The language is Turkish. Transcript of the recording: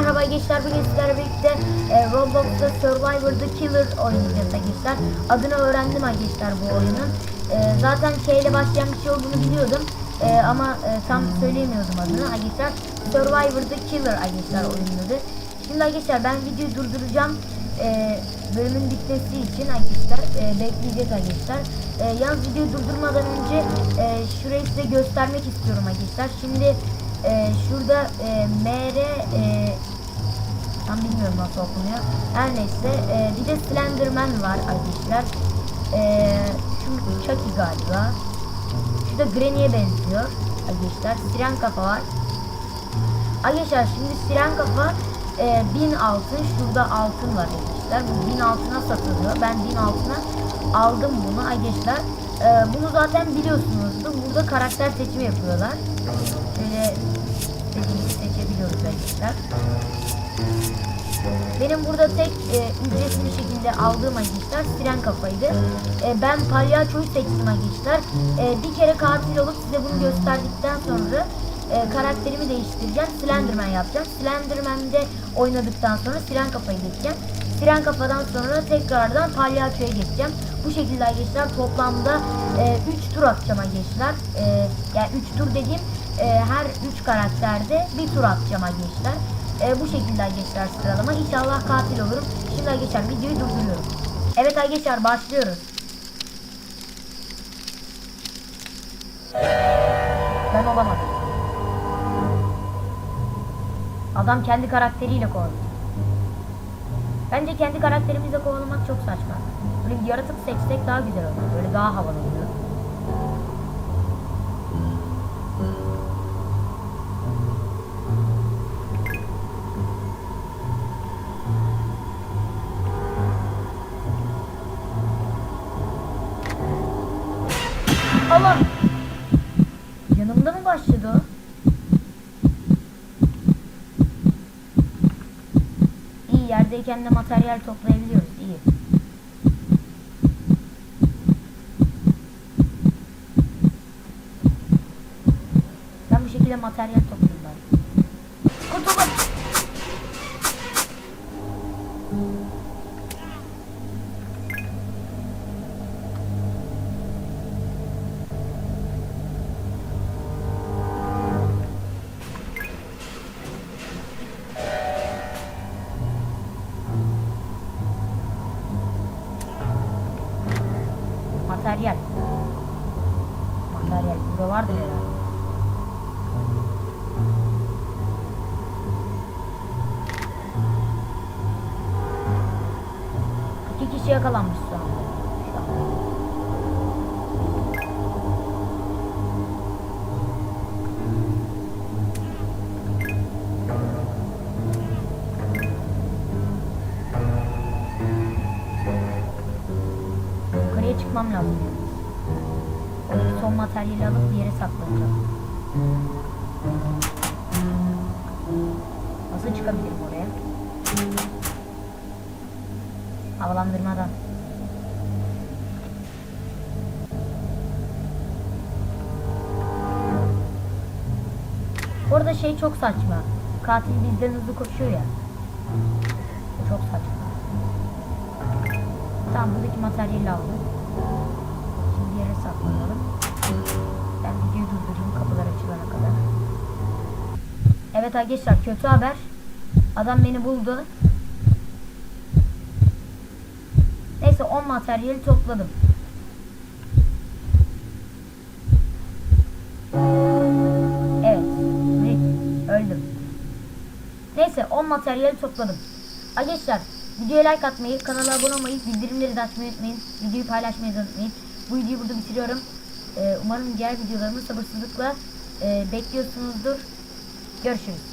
merhaba gençler bugün sizlerle birlikte e, Roblox'ta Survivor the Killer oynayacağız gençler. Adını öğrendim gençler bu oyunun. E, zaten ile başlayan bir şey olduğunu biliyordum. E, ama e, tam söyleyemiyordum adını gençler. Survivor the Killer gençler oyunun adı. Şimdi gençler ben videoyu durduracağım. E, bölümün bitmesi için arkadaşlar e, bekleyeceğiz arkadaşlar. E, yalnız videoyu durdurmadan önce e, şurayı size göstermek istiyorum arkadaşlar. Şimdi e, şurada e, MR e, tam bilmiyorum nasıl okunuyor. Her neyse e, bir de Slenderman var arkadaşlar. E, şu Chucky galiba. Şu da Granny'e benziyor arkadaşlar. Siren kafa var. Arkadaşlar şimdi siren kafa e, 1000 altın şurada altın var arkadaşlar. Bu 1000 altına satılıyor. Ben 1000 altına aldım bunu arkadaşlar. E, bunu zaten biliyorsunuzdur. Burada karakter seçimi yapıyorlar. Seçebiliyoruz arkadaşlar. Benim burada tek e, ücretsiz bir şekilde aldığım arkadaşlar siren kafaydı. E, ben palyaçoyu seçtim arkadaşlar. E, bir kere katil olup size bunu gösterdikten sonra e, karakterimi değiştireceğim. Slenderman yapacağım. Slenderman'de oynadıktan sonra siren kafayı geçeceğim. Siren kafadan sonra tekrardan palyaçoya geçeceğim. Bu şekilde arkadaşlar toplamda 3 tur atacağım arkadaşlar. E, yani 3 tur dediğim e, her 3 karakterde bir tur atacağım arkadaşlar. E, bu şekilde arkadaşlar sıralama. İnşallah katil olurum. Şimdi arkadaşlar videoyu durduruyorum. Evet arkadaşlar başlıyoruz. Ben olamadım. Adam kendi karakteriyle kovaladı. Bence kendi karakterimizle kovalamak çok saçma. Böyle yaratık seçsek daha güzel olur. Böyle daha havalı olur. Allah! Yanımda mı başladı o? İyi yerdeyken de materyal toplayabiliyoruz. iyi. Ben bu şekilde materyal topluyorum bari. Kurtuldum. Materyal. Materyal. Burada vardır herhalde. İki kişi yakalanmış şu anda. Şu anda. Çıkmam lazım. Son materyali alıp bir yere saklayacağım. Nasıl çıkabilirim oraya? Havalandırmadan. Orada şey çok saçma. Katil bizden hızlı koşuyor ya. Çok saçma. Tamam buradaki materyali aldım. Şimdi saklayalım. Ben videoyu durdurayım kapılar açılana kadar. Evet arkadaşlar kötü haber. Adam beni buldu. Neyse 10 materyali topladım. Evet. Rick, Öldüm. Neyse 10 materyali topladım. Arkadaşlar videoya like atmayı, kanala abone olmayı, bildirimleri de açmayı unutmayın. Videoyu paylaşmayı unutmayın. Bu videoyu burada bitiriyorum. Ee, umarım diğer videolarımı sabırsızlıkla e, bekliyorsunuzdur. Görüşürüz.